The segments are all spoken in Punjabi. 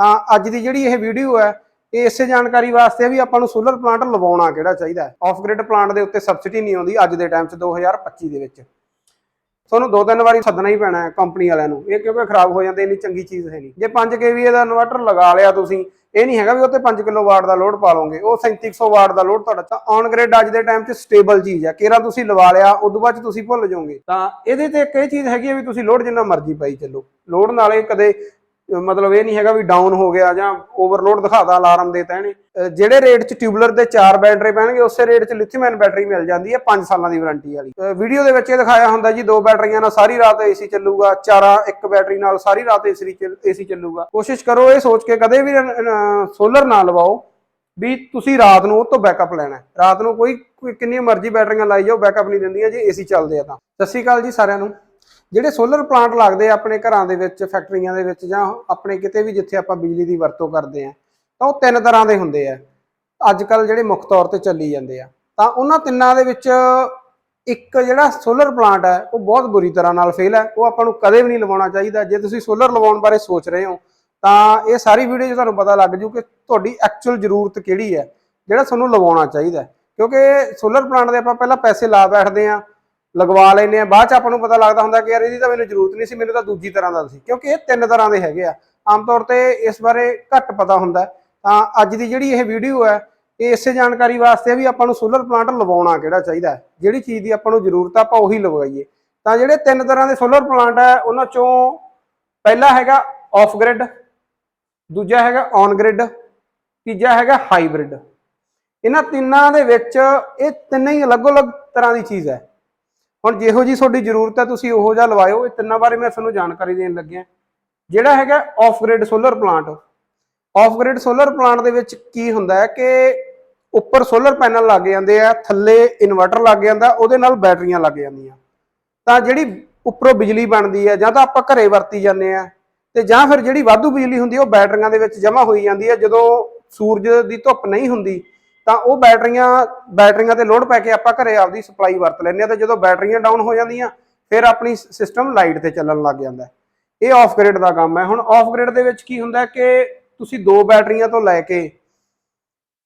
ਤਾਂ ਅੱਜ ਦੀ ਜਿਹੜੀ ਇਹ ਵੀਡੀਓ ਹੈ, ਇਹ ਇਸੇ ਜਾਣਕਾਰੀ ਵਾਸਤੇ ਵੀ ਆਪਾਂ ਨੂੰ ਸੋਲਰ ਪਲਾਂਟ ਲਵਾਉਣਾ ਕਿਹੜਾ ਚਾਹੀਦਾ ਹੈ। ਆਫ ਗ੍ਰਿਡ ਪਲਾਂਟ ਦੇ ਉੱਤੇ ਸਬਸਿਡੀ ਨਹੀਂ ਆਉਂਦੀ ਅੱਜ ਦੇ ਟਾਈਮ 'ਚ 2025 ਦੇ ਵਿੱਚ। ਤੁਹਾਨੂੰ ਦੋ ਤਿੰਨ ਵਾਰੀ ਸੱਦਣਾ ਹੀ ਪੈਣਾ ਹੈ ਕੰਪਨੀ ਵਾਲਿਆਂ ਨੂੰ। ਇਹ ਕਿਉਂਕਿ ਖਰਾਬ ਹੋ ਜਾਂਦੇ, ਇੰਨੀ ਚੰਗੀ ਚੀਜ਼ ਹੈ ਨਹੀਂ। ਜੇ 5 kVA ਦਾ ਇਨਵਰਟਰ ਲਗਾ ਲਿਆ ਤੁਸੀਂ, ਇਹ ਨਹੀਂ ਹੈਗਾ ਵੀ ਉੱਤੇ 5 ਕਿਲੋ ਵਾਟ ਦਾ ਲੋਡ ਪਾ ਲਓਗੇ। ਉਹ 3700 ਵਾਟ ਦਾ ਲੋਡ ਤੁਹਾਡਾ ਤਾਂ ਔਨ ਗ੍ਰਿਡ ਅੱਜ ਦੇ ਟਾਈਮ 'ਚ ਸਟੇਬਲ ਚੀਜ਼ ਹੈ। ਕਿਹੜਾ ਤੁਸੀਂ ਲਵਾ ਲਿਆ, ਉਦੋਂ ਬਾਅਦ 'ਚ ਤੁਸੀਂ ਭੁੱਲ ਜਾਓਗੇ। ਤਾਂ ਇਹਦੇ ਤੇ ਇੱਕ ਇਹ ਚੀਜ਼ ਹੈਗੀ ਹੈ ਵੀ ਤੁਸੀਂ ਲੋਡ ਜਿੰਨਾ ਮਰਜ਼ੀ ਪਾਈ ਚੱਲੋ। ਲੋਡ ਨਾਲੇ ਕਦੇ ਮਤਲਬ ਇਹ ਨਹੀਂ ਹੈਗਾ ਵੀ ਡਾਊਨ ਹੋ ਗਿਆ ਜਾਂ ਓਵਰਲੋਡ ਦਿਖਾਦਾ ਅਲਾਰਮ ਦੇਤਾ ਇਹਨੇ ਜਿਹੜੇ ਰੇਟ 'ਚ ਟਿਊਬਲਰ ਦੇ 4 ਬੈਟਰੀ ਪੈਣਗੇ, ਉਸੇ ਰੇਟ 'ਚ ਲਿਥੀਅਮ ਆਇਨ ਬੈਟਰੀ ਮਿਲ ਜਾਂਦੀ ਹੈ 5 ਸਾਲਾਂ ਦੀ ਵਾਰੰਟੀ ਵਾਲੀ। ਵੀਡੀਓ ਦੇ ਵਿੱਚ ਇਹ ਦਿਖਾਇਆ ਹੁੰਦਾ ਜੀ, ਦੋ ਬੈਟਰੀਆਂ ਨਾਲ ਸਾਰੀ ਰਾਤ ਏਸੀ ਚੱਲੂਗਾ, ਚਾਰਾਂ, ਇੱਕ ਬੈਟਰੀ ਨਾਲ ਸਾਰੀ ਰਾਤ ਏਸੀ ਏਸੀ ਚੱਲੂਗਾ। ਕੋਸ਼ਿਸ਼ ਕਰੋ ਇਹ ਸੋਚ ਕੇ ਕਦੇ ਵੀ ਸੋਲਰ ਨਾ ਲਵਾਓ ਵੀ ਤੁਸੀਂ ਰਾਤ ਨੂੰ ਉਹ ਤੋਂ ਬੈਕਅਪ ਲੈਣਾ ਰਾਤ ਨੂੰ ਕੋਈ ਕੋਈ ਕਿੰਨੀ ਮਰਜ਼ੀ ਬੈਟਰੀਆਂ ਲਾਈ ਜਾਓ ਬੈਕਅਪ ਨਹੀਂ ਦਿੰਦੀਆਂ ਜੇ ਏਸੀ ਚੱਲਦੇ ਆ ਤਾਂ। ਸਤਿ ਸ਼੍ਰੀ ਅਕਾਲ ਜੀ ਸਾਰਿਆਂ ਨੂੰ। ਜਿਹੜੇ ਸੋਲਰ ਪਲਾਂਟ ਲੱਗਦੇ ਆ ਆਪਣੇ ਘਰਾਂ ਦੇ ਵਿੱਚ ਫੈਕਟਰੀਆਂ ਦੇ ਵਿੱਚ ਜਾਂ ਆਪਣੇ ਕਿਤੇ ਵੀ ਜਿੱਥੇ ਆਪਾਂ ਬਿਜਲੀ ਦੀ ਵਰਤੋਂ ਕਰਦੇ ਆ, ਤਾਂ ਉਹ ਤਿੰਨ ਤਰ੍ਹਾਂ ਦੇ ਹੁੰਦੇ ਆ। ਅੱਜ ਕੱਲ ਜਿਹੜੇ ਮੁੱਖ ਤੌਰ ਤੇ ਚੱਲੀ ਜਾਂਦੇ ਆ। ਤਾਂ ਉਹਨਾਂ ਤਿੰਨਾਂ ਦੇ ਵਿੱਚ ਇੱਕ ਜਿਹੜਾ ਸੋਲਰ ਪਲਾਂਟ ਹੈ ਉਹ ਬਹੁਤ ਬੁਰੀ ਤਰ੍ਹਾਂ ਨਾਲ ਫੇਲ ਹੈ ਉਹ ਆਪਾਂ ਨੂੰ ਕਦੇ ਵੀ ਨਹੀਂ ਲਵਾਉਣਾ ਚਾਹੀਦਾ। ਜੇ ਤੁਸੀਂ ਸੋਲਰ ਲਵਾਉਣ ਬਾਰੇ ਸੋਚ ਰਹੇ ਹੋ, ਤਾਂ ਇਹ ਸਾਰੀ ਵੀਡੀਓ 'ਚ ਤੁਹਾਨੂੰ ਪਤਾ ਲੱਗ ਜੂ ਕਿ ਤੁਹਾਡੀ ਐਕਚੁਅਲ ਜ਼ਰੂਰਤ ਕਿਹੜੀ ਹੈ ਜਿਹੜਾ ਤੁਹਾਨੂੰ ਲਵਾਉਣਾ ਚਾਹੀਦਾ। ਕਿਉਂਕਿ ਸੋਲਰ ਪਲਾਂਟ ਦੇ ਆਪਾਂ ਪਹਿਲਾਂ ਪੈਸੇ ਲਾ ਬੈਠਦੇ ਆ ਲਗਵਾ ਲੈਨੇ ਆ। ਬਾਅਦ ਚ ਆਪਾਂ ਨੂੰ ਪਤਾ ਲੱਗਦਾ ਹੁੰਦਾ ਕਿ ਯਾਰ ਇਹਦੀ ਤਾਂ ਮੈਨੂੰ ਜ਼ਰੂਰਤ ਨਹੀਂ ਸੀ, ਮੈਨੂੰ ਤਾਂ ਦੂਜੀ ਤਰ੍ਹਾਂ ਦਾ ਸੀ। ਕਿਉਂਕਿ ਇਹ ਤਿੰਨ ਤਰ੍ਹਾਂ ਦੇ ਹੈਗੇ ਆ। ਆਮ ਤੌਰ ਤੇ ਇਸ ਬਾਰੇ ਘੱਟ ਪਤਾ ਹੁੰਦਾ। ਤਾਂ ਅੱਜ ਦੀ ਜਿਹੜੀ ਇਹ ਵੀਡੀਓ ਹੈ, ਇਹ ਇਸੇ ਜਾਣਕਾਰੀ ਵਾਸਤੇ ਵੀ ਆਪਾਂ ਨੂੰ ਸੋਲਰ ਪਲਾਂਟ ਲਵਾਉਣਾ ਕਿਹੜਾ ਚਾਹੀਦਾ ਜਿਹੜੀ ਚੀਜ਼ ਦੀ ਆਪਾਂ ਨੂੰ ਜ਼ਰੂਰਤ ਆ, ਆਪਾਂ ਉਹੀ ਲਵਾਈਏ ਤਾਂ ਜਿਹੜੇ ਤਿੰਨ ਤਰ੍ਹਾਂ ਦੇ ਸੋਲਰ ਪਲਾਂਟ ਹੈ, ਉਹਨਾਂ ਚੋਂ ਪਹਿਲਾ ਹੈਗਾ ਆਫ ਗ੍ਰਿਡ ਦੂਜਾ ਹੈਗਾ ਔਨ ਗ੍ਰਿਡ ਤੀਜਾ ਹੈਗਾ ਹਾਈਬ੍ਰਿਡ ਇਹਨਾਂ ਤਿੰਨਾਂ ਦੇ ਵਿੱਚ ਇਹ ਤਿੰਨੇ ਹੀ ਅਲੱਗ-ਅਲੱਗ ਤਰ੍ਹਾਂ ਦੀ ਚੀਜ਼ ਹੈ। ਹੁਣ ਜਿਹੋ ਜੀ ਤੁਹਾਡੀ ਜ਼ਰੂਰਤ ਹੈ, ਤੁਸੀਂ ਉਹੋ ਜਿਹਾ ਲਵਾਇਓ, ਇਹ ਤਿੰਨਾਂ ਬਾਰੇ ਮੈਂ ਤੁਹਾਨੂੰ ਜਾਣਕਾਰੀ ਦੇਣ ਲੱਗਿਆ ਜਿਹੜਾ ਹੈਗਾ off grid solar plant off grid solar plant ਦੇ ਵਿੱਚ ਕੀ ਹੁੰਦਾ ਹੈ ਕਿ ਉੱਪਰ ਸੋਲਰ ਪੈਨਲ ਲੱਗ ਜਾਂਦੇ ਆ, ਥੱਲੇ ਇਨਵਰਟਰ ਲੱਗ ਜਾਂਦਾ, ਉਹਦੇ ਨਾਲ ਬੈਟਰੀਆਂ ਲੱਗ ਜਾਂਦੀਆਂ। ਤਾਂ ਜਿਹੜੀ ਉੱਪਰੋਂ ਬਿਜਲੀ ਬਣਦੀ ਹੈ, ਜਾਂ ਤਾਂ ਆਪਾਂ ਘਰੇ ਵਰਤੀ ਜਾਂਦੇ ਆ ਤੇ ਜਾਂ ਫਿਰ ਜਿਹੜੀ ਵਾਧੂ ਬਿਜਲੀ ਹੁੰਦੀ ਉਹ ਬੈਟਰੀਆਂ ਦੇ ਵਿੱਚ ਜਮ੍ਹਾਂ ਹੋਈ ਜਾਂਦੀ ਹੈ। ਜਦੋਂ ਸੂਰਜ ਦੀ ਧੁੱਪ ਨਹੀਂ ਹੁੰਦੀ ਤਾਂ ਉਹ ਬੈਟਰੀਆਂ ਬੈਟਰੀਆਂ ਤੇ ਲੋਡ ਪੈ ਕੇ ਆਪਾਂ ਘਰੇ ਆਪਦੀ ਸਪਲਾਈ ਵਰਤ ਲੈਂਦੇ ਆ ਤੇ ਜਦੋਂ ਬੈਟਰੀਆਂ ਡਾਊਨ ਹੋ ਜਾਂਦੀਆਂ, ਫਿਰ ਆਪਣੀ ਸਿਸਟਮ ਲਾਈਟ ਤੇ ਚੱਲਣ ਲੱਗ ਜਾਂਦਾ ਇਹ ਆਫ ਗ੍ਰਿਡ ਦਾ ਕੰਮ ਹੈ। ਹੁਣ ਆਫ ਗ੍ਰਿਡ ਦੇ ਵਿੱਚ ਕੀ ਹੁੰਦਾ ਕਿ ਤੁਸੀਂ ਦੋ ਬੈਟਰੀਆਂ ਤੋਂ ਲੈ ਕੇ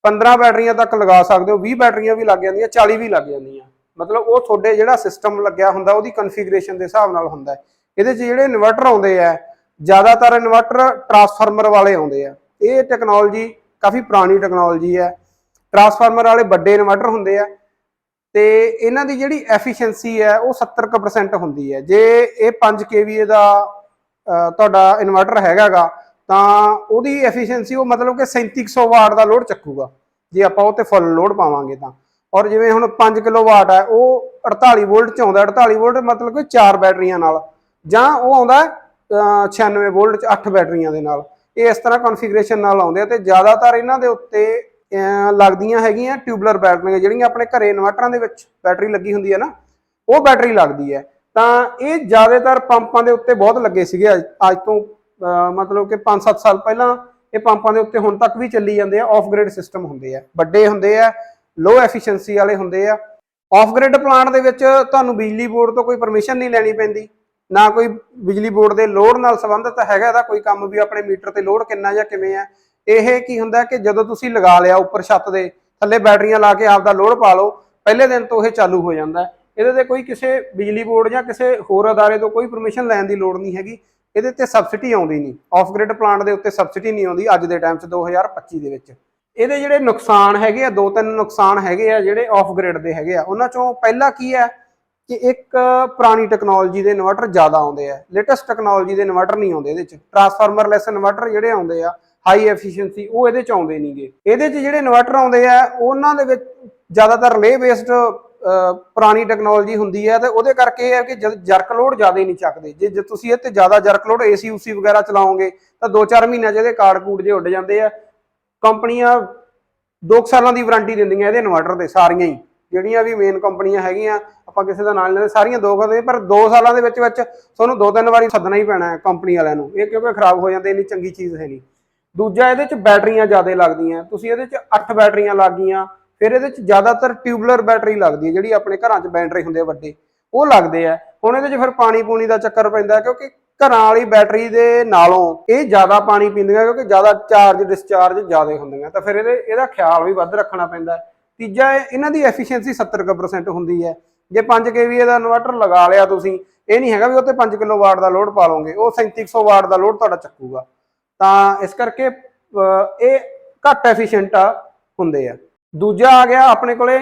15 ਬੈਟਰੀਆਂ ਤੱਕ ਲਗਾ ਸਕਦੇ ਹੋ 20 ਬੈਟਰੀਆਂ ਵੀ ਲੱਗ ਜਾਂਦੀਆਂ 40 ਵੀ ਲੱਗ ਜਾਂਦੀਆਂ। ਮਤਲਬ ਉਹ ਤੁਹਾਡੇ ਜਿਹੜਾ ਸਿਸਟਮ ਲੱਗਿਆ ਹੁੰਦਾ, ਉਹਦੀ ਕਨਫੀਗਰੇਸ਼ਨ ਦੇ ਹਿਸਾਬ ਨਾਲ ਹੁੰਦਾ ਇਹਦੇ 'ਚ ਜਿਹੜੇ ਇਨਵਰਟਰ ਆਉਂਦੇ ਆ ਜ਼ਿਆਦਾਤਰ ਇਨਵਰਟਰ ਟਰਾਂਸਫਾਰਮਰ ਵਾਲੇ ਆਉਂਦੇ ਆ ਇਹ ਟੈਕਨੋਲੋਜੀ ਕਾਫੀ ਪੁਰਾਣੀ ਟੈਕਨੋਲੋਜੀ ਹੈ। ਟਰਾਂਸਫਾਰਮਰ ਵਾਲੇ ਵੱਡੇ ਇਨਵਰਟਰ ਹੁੰਦੇ ਆ ਤੇ ਇਹਨਾਂ ਦੀ ਜਿਹੜੀ ਐਫੀਸ਼ੀਐਂਸੀ ਹੈ ਉਹ 70% ਹੁੰਦੀ ਹੈ। ਜੇ ਇਹ 5 kVA ਦਾ ਤੁਹਾਡਾ ਇਨਵਰਟਰ ਹੈਗਾਗਾ ਤਾਂ ਉਹਦੀ ਐਫੀਸ਼ੀਐਂਸੀ ਉਹ ਮਤਲਬ ਕਿ 3700 ਵਾਟ ਦਾ ਲੋਡ ਚੱਕੂਗਾ। ਜੇ ਆਪਾਂ ਉਹ ਤੇ ਫੁੱਲ ਲੋਡ ਪਾਵਾਂਗੇ ਤਾਂ। ਔਰ ਜਿਵੇਂ ਹੁਣ 5 ਕਿਲੋਵਾਟ ਹੈ ਉਹ 48 ਵੋਲਟ ਚ ਆਉਂਦਾ 48 ਵੋਲਟ ਮਤਲਬ ਕਿ 4 ਬੈਟਰੀਆਂ ਨਾਲ। ਜਾਂ ਉਹ ਆਉਂਦਾ ਹੈ, 96 ਵੋਲਟ ਚ 8 ਬੈਟਰੀਆਂ ਦੇ ਨਾਲ। ਇਹ ਇਸ ਤਰ੍ਹਾਂ ਕਨਫੀਗਰੇਸ਼ਨ ਨਾਲ ਆਉਂਦੇ ਆ ਤੇ ਜ਼ਿਆਦਾਤਰ ਇਹਨਾਂ ਦੇ ਉੱਤੇ ਲੱਗਦੀਆਂ ਹੈਗੀਆਂ ਟਿਊਬਲਰ ਬੈਟਰੀਆਂ ਜਿਹੜੀਆਂ ਆਪਣੇ ਘਰੇ ਇਨਵਰਟਰਾਂ ਦੇ ਵਿੱਚ ਬੈਟਰੀ ਲੱਗੀ ਹੁੰਦੀ ਹੈ ਨਾ ਉਹ ਬੈਟਰੀ ਲੱਗਦੀ ਹੈ। ਤਾਂ ਇਹ ਜ਼ਿਆਦਾਤਰ ਪੰਪਾਂ ਦੇ ਉੱਤੇ ਬਹੁਤ ਲੱਗੇ ਸੀਗੇ ਅੱਜ ਤੋਂ ਅਹ, ਮਤਲਬ ਕਿ 5-7 ਸਾਲ ਪਹਿਲਾਂ ਇਹ ਪੰਪਾਂ ਦੇ ਉੱਤੇ ਹੁਣ ਤੱਕ ਵੀ ਚੱਲੀ ਜਾਂਦੇ ਆ ਆਫ ਗ੍ਰਿਡ ਸਿਸਟਮ ਹੁੰਦੇ ਆ। ਵੱਡੇ ਹੁੰਦੇ ਆ ਲੋ ਐਫੀਸ਼ੀਐਂਸੀ ਵਾਲੇ ਹੁੰਦੇ ਆ। ਆਫ ਗ੍ਰਿਡ ਪਲਾਂਟ ਦੇ ਵਿੱਚ ਤੁਹਾਨੂੰ ਬਿਜਲੀ ਬੋਰਡ ਤੋਂ ਕੋਈ ਪਰਮਿਸ਼ਨ ਨਹੀਂ ਲੈਣੀ ਪੈਂਦੀ। ਨਾ ਕੋਈ ਬਿਜਲੀ ਬੋਰਡ ਦੇ ਲੋਡ ਨਾਲ ਸੰਬੰਧਿਤ ਹੈਗਾ ਇਹਦਾ ਕੋਈ ਕੰਮ ਵੀ ਆਪਣੇ ਮੀਟਰ ਤੇ ਲੋਡ ਕਿੰਨਾ ਜਾਂ ਕਿਵੇਂ ਆ। ਇਹ ਕੀ ਹੁੰਦਾ ਕਿ ਜਦੋਂ ਤੁਸੀਂ ਲਗਾ ਲਿਆ ਉੱਪਰ ਛੱਤ ਦੇ, ਥੱਲੇ ਬੈਟਰੀਆਂ ਲਾ ਕੇ ਆਪਦਾ ਲੋਡ ਪਾ ਲਓ, ਪਹਿਲੇ ਦਿਨ ਤੋਂ ਇਹ ਚਾਲੂ ਹੋ ਜਾਂਦਾ ਇਹਦੇ ਤੇ ਕੋਈ ਕਿਸੇ ਬਿਜਲੀ ਬੋਰਡ ਜਾਂ ਕਿਸੇ ਹੋਰ ਅਦਾਰੇ ਤੋਂ ਕੋਈ ਪਰਮਿਸ਼ਨ ਲੈਣ ਦੀ ਲੋੜ ਨਹੀਂ ਹੈਗੀ। ਇਹਦੇ ਤੇ ਸਬਸਿਡੀ ਆਉਂਦੀ ਨਹੀਂ। ਆਫ ਗ੍ਰਿਡ ਪਲਾਂਟ ਦੇ ਉੱਤੇ ਸਬਸਿਡੀ ਨਹੀਂ ਆਉਂਦੀ ਅੱਜ ਦੇ ਟਾਈਮ 'ਚ 2025 ਦੇ ਵਿੱਚ। ਇਹਦੇ ਜਿਹੜੇ ਨੁਕਸਾਨ ਹੈਗੇ ਆ, ਦੋ ਤਿੰਨ ਨੁਕਸਾਨ ਹੈਗੇ ਆ ਜਿਹੜੇ ਆਫ ਗ੍ਰਿਡ ਦੇ ਹੈਗੇ ਆ, ਉਹਨਾਂ ਚੋਂ ਪਹਿਲਾ ਕੀ ਹੈ ਕਿ ਇੱਕ ਪੁਰਾਣੀ ਟੈਕਨੋਲੋਜੀ ਦੇ ਇਨਵਰਟਰ ਜ਼ਿਆਦਾ ਆਉਂਦੇ ਆ। ਲੇਟੈਸਟ ਟੈਕਨੋਲੋਜੀ ਦੇ ਇਨਵਰਟਰ ਨਹੀਂ ਆਉਂਦੇ ਇਹਦੇ 'ਚ। ਟਰਾਂਸਫਾਰਮਰਲੈਸ ਇਨਵਰਟਰ ਜਿਹੜੇ ਆਉਂਦੇ ਆ ਹਾਈ ਐਫੀਸ਼ੀਐਂਸੀ ਉਹ ਇਹਦੇ 'ਚ ਆਉਂਦੇ ਨਹੀਂਗੇ ਇਹਦੇ 'ਚ ਜਿਹੜੇ ਇਨਵਰਟਰ ਆਉਂਦੇ ਆ, ਉਹਨਾਂ ਦੇ ਵਿੱਚ ਜ਼ਿਆਦਾਤਰ ਰਿਲੇ ਬੇਸਡ ਪੁਰਾਣੀ ਟੈਕਨੋਲੋਜੀ ਹੁੰਦੀ ਹੈ ਤੇ ਉਹਦੇ ਕਰਕੇ ਇਹ ਹੈ ਕਿ ਜਦ ਜਰਕ ਲੋਡ ਜ਼ਿਆਦਾ ਹੀ ਨਹੀਂ ਚੱਕਦੇ। ਜੇ ਜੇ ਤੁਸੀਂ ਇਹ ਤੇ ਜ਼ਿਆਦਾ ਜਰਕ ਲੋਡ ਏਸੀ ਉਸੀ ਵਗੈਰਾ ਚਲਾਓਗੇ, ਤਾਂ 2-4 ਮਹੀਨਿਆਂ 'ਚ ਇਹਦੇ ਕਾਰਡ ਕੂਡ ਜੇ ਉੱਡ ਜਾਂਦੇ ਆ। ਕੰਪਨੀਆਂ 2 ਸਾਲਾਂ ਦੀ ਵਾਰੰਟੀ ਦਿੰਦੀਆਂ ਇਹਦੇ ਇਨਵਰਟਰ ਦੇ ਸਾਰੀਆਂ ਹੀ। ਜਿਹੜੀਆਂ ਵੀ ਮੇਨ ਕੰਪਨੀਆਂ ਹੈਗੀਆਂ, ਆਪਾਂ ਕਿਸੇ ਦਾ ਨਾਲ ਲੈਂਦੇ, ਸਾਰੀਆਂ ਦੋ ਕਰਦੇ ਪਰ 2 ਸਾਲਾਂ ਦੇ ਵਿੱਚ ਵਿੱਚ ਤੁਹਾਨੂੰ ਦੋ ਤਿੰਨ ਵਾਰੀ ਸੱਦਣਾ ਹੀ ਪੈਣਾ ਹੈ ਕੰਪਨੀ ਵਾਲਿਆਂ ਨੂੰ। ਇਹ ਕਿਉਂਕਿ ਖਰਾਬ ਹੋ ਜਾਂਦੇ, ਇੰਨੀ ਚੰਗੀ ਚੀਜ਼ ਹੈ ਨਹੀਂ ਦੂਜਾ ਇਹਦੇ 'ਚ ਬੈਟਰੀਆਂ ਜ਼ਿਆਦਾ ਲੱਗਦੀਆਂ। ਤੁਸੀਂ ਇਹਦੇ 'ਚ 8 ਬੈਟਰੀਆਂ ਲੱਗ ਗਈਆਂ। ਫਿਰ ਇਹਦੇ 'ਚ ਜ਼ਿਆਦਾਤਰ ਟਿਊਬਲਰ ਬੈਟਰੀ ਲੱਗਦੀ ਹੈ, ਜਿਹੜੀ ਆਪਣੇ ਘਰਾਂ 'ਚ ਬੈਟਰੀ ਹੁੰਦੇ ਆ ਵੱਡੇ। ਉਹ ਲੱਗਦੇ ਆ। ਹੁਣ ਇਹਦੇ 'ਚ ਫਿਰ ਪਾਣੀ ਪੂਣੀ ਦਾ ਚੱਕਰ ਪੈਂਦਾ, ਕਿਉਂਕਿ ਘਰਾਂ ਵਾਲੀ ਬੈਟਰੀ ਦੇ ਨਾਲੋਂ ਇਹ ਜ਼ਿਆਦਾ ਪਾਣੀ ਪੀਂਦੀਆਂ, ਕਿਉਂਕਿ ਜ਼ਿਆਦਾ ਚਾਰਜ ਡਿਸਚਾਰਜ ਜ਼ਿਆਦਾ ਹੁੰਦੀਆਂ। ਤਾਂ ਫਿਰ ਇਹਦੇ, ਇਹਦਾ ਖਿਆਲ ਵੀ ਵੱਧ ਰੱਖਣਾ ਪੈਂਦਾ। ਤੀਜਾ, ਇਹ- ਇਹਨਾਂ ਦੀ ਐਫੀਸ਼ੀਐਂਸੀ 70% ਹੁੰਦੀ ਹੈ। ਜੇ 5 kVA ਦਾ ਇਨਵਰਟਰ ਲਗਾ ਲਿਆ ਤੁਸੀਂ, ਇਹ ਨਹੀਂ ਹੈਗਾ ਵੀ ਉੱਤੇ 5 ਕਿਲੋਵਾਟ ਦਾ ਲੋਡ ਪਾ ਲਓਗੇ, ਉਹ 3700 ਵਾਟ ਦਾ ਲੋਡ ਤੁਹਾਡਾ ਚੱਕੂਗਾ। ਤਾਂ ਇਸ ਕਰਕੇ ਇਹ ਘੱਟ ਐਫੀਸ਼ੀਐਂਟ ਹੁੰਦੇ ਆ। ਦੂਜਾ ਆ ਗਿਆ ਆਪਣੇ ਕੋਲੇ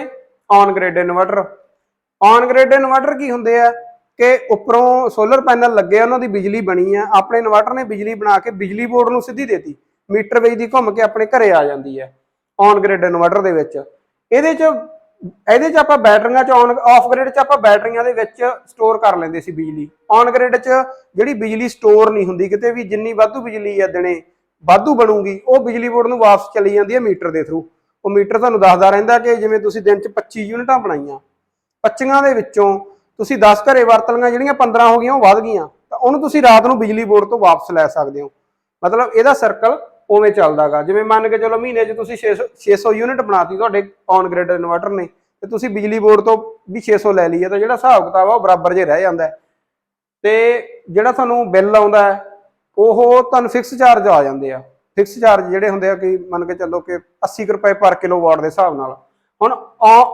on grid inverter on grid inverter ਕੀ ਹੁੰਦੇ ਆ ਕਿ ਉੱਪਰੋਂ ਸੋਲਰ ਪੈਨਲ ਲੱਗੇ ਉਹਨਾਂ ਦੀ ਬਿਜਲੀ ਬਣੀ ਆ। ਆਪਣੇ ਇਨਵਰਟਰ ਨੇ ਬਿਜਲੀ ਬਣਾ ਕੇ ਬਿਜਲੀ ਬੋਰਡ ਨੂੰ ਸਿੱਧੀ ਦੇਤੀ। ਮੀਟਰ ਵੇਜ ਦੀ ਘੁੰਮ ਕੇ ਆਪਣੇ ਘਰੇ ਆ ਜਾਂਦੀ ਹੈ ਔਨ ਗ੍ਰਿਡ ਇਨਵਰਟਰ ਦੇ ਵਿੱਚ। ਇਹਦੇ ਚ ਇਹਦੇ ਚ ਆਪਾਂ ਬੈਟਰੀਆਂ ਚ ਔਨ ਆਫ ਗ੍ਰਿਡ ਚ ਆਪਾਂ ਬੈਟਰੀਆਂ ਦੇ ਵਿੱਚ ਸਟੋਰ ਕਰ ਲੈਂਦੇ ਸੀ ਬਿਜਲੀ। ਔਨ ਗ੍ਰਿਡ ਚ ਜਿਹੜੀ ਬਿਜਲੀ ਸਟੋਰ ਨਹੀਂ ਹੁੰਦੀ, ਕਿਤੇ ਵੀ ਜਿੰਨੀ ਵਾਧੂ ਬਿਜਲੀ ਆ ਦਿਨੇ, ਵਾਧੂ ਬਣੂਗੀ, ਉਹ ਬਿਜਲੀ ਬੋਰਡ ਨੂੰ ਵਾਪਸ ਚਲੀ ਜਾਂਦੀ ਹੈ ਮੀਟਰ ਦੇ ਥਰੂ ਉਹ ਮੀਟਰ ਤੁਹਾਨੂੰ ਦੱਸਦਾ ਰਹਿੰਦਾ ਕਿ ਜਿਵੇਂ ਤੁਸੀਂ ਦਿਨ ਚ 25 ਯੂਨਿਟਾਂ ਬਣਾਈਆਂ 25 ਦੇ ਵਿੱਚੋਂ ਤੁਸੀਂ 10 ਘਰੇ ਵਰਤ ਲਈਆਂ ਜਿਹੜੀਆਂ 15 ਹੋ ਗਈਆਂ, ਉਹ ਵੱਧ ਗਈਆਂ, ਤਾਂ ਉਹਨੂੰ ਤੁਸੀਂ ਰਾਤ ਨੂੰ ਬਿਜਲੀ ਬੋਰਡ ਤੋਂ ਵਾਪਸ ਲੈ ਸਕਦੇ ਹੋ। ਮਤਲਬ ਇਹਦਾ ਸਰਕਲ ਉਵੇਂ ਚੱਲਦਾਗਾ। ਜਿਵੇਂ ਮੰਨ ਕੇ ਚਲੋ ਮਹੀਨੇ 'ਚ ਤੁਸੀਂ 600 600 ਯੂਨਿਟ ਬਣਾਤੀ ਤੁਹਾਡੇ ਔਨ ਗ੍ਰਿਡ ਇਨਵਰਟਰ ਨੇ, ਤੇ ਤੁਸੀਂ ਬਿਜਲੀ ਬੋਰਡ ਤੋਂ ਵੀ 600 ਲੈ ਲਈਏ ਤਾਂ ਜਿਹੜਾ ਹਿਸਾਬ ਕਿਤਾਬ ਆ ਉਹ ਬਰਾਬਰ ਜੇ ਰਹਿ ਜਾਂਦਾ ਤੇ ਜਿਹੜਾ ਤੁਹਾਨੂੰ ਬਿੱਲ ਆਉਂਦਾ ਉਹ ਤੁਹਾਨੂੰ ਫਿਕਸ ਚਾਰਜ ਆ ਜਾਂਦੇ ਆ। ਫਿਕਸ ਚਾਰਜ ਜਿਹੜੇ ਹੁੰਦੇ ਆ ਕਿ ਮੰਨ ਕੇ ਚੱਲੋ ਕਿ 80 ਕੁ ਰੁਪਏ ਪਰ ਕਿਲੋਵਾਟ ਦੇ ਹਿਸਾਬ ਨਾਲ। ਹੁਣ